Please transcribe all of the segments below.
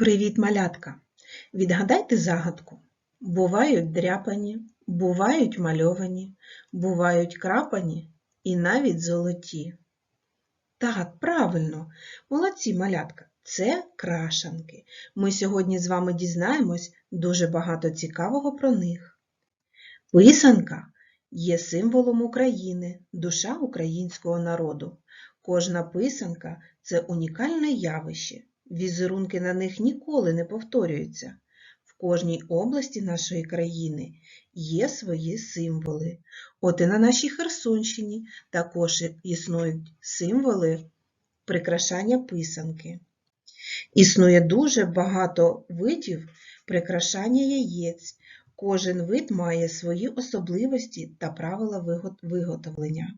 Привіт, малятка! Відгадайте загадку. Бувають дряпані, бувають мальовані, бувають крапані і навіть золоті. Так, правильно, молодці малятка, це крашанки. Ми сьогодні з вами дізнаємось дуже багато цікавого про них. Писанка є символом України, душа українського народу. Кожна писанка це унікальне явище. Візерунки на них ніколи не повторюються. В кожній області нашої країни є свої символи. От і на нашій Херсонщині також існують символи прикрашання писанки. Існує дуже багато видів прикрашання яєць. Кожен вид має свої особливості та правила виготовлення.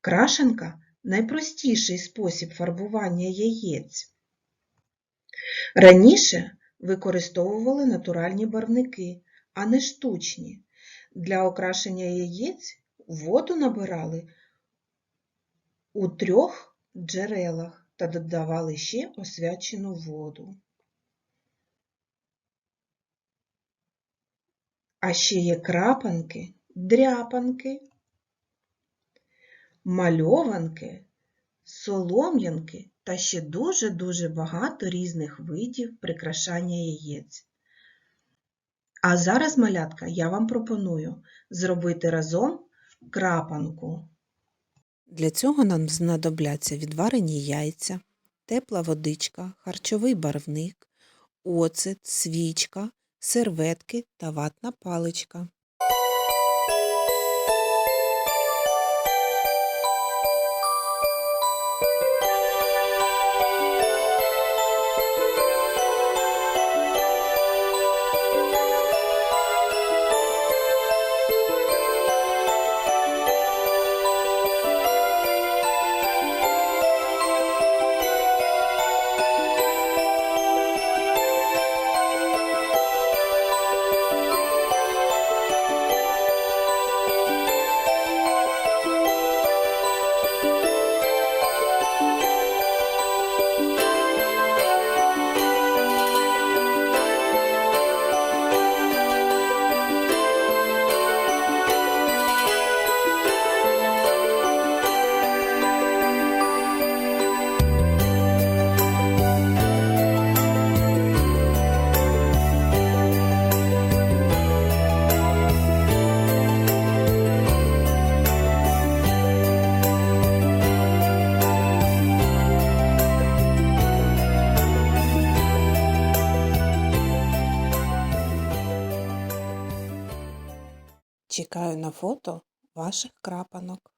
Крашенка найпростіший спосіб фарбування яєць. Раніше використовували натуральні барвники, а не штучні. Для окрашення яєць воду набирали у трьох джерелах та додавали ще освячену воду. А ще є крапанки, дряпанки, мальованки, солом'янки та ще дуже-дуже багато різних видів прикрашання яєць. А зараз, малятка, я вам пропоную зробити разом крапанку. Для цього нам знадобляться відварені яйця, тепла водичка, харчовий барвник, оцет, свічка, серветки та ватна паличка. Чекаю на фото ваших крапанок.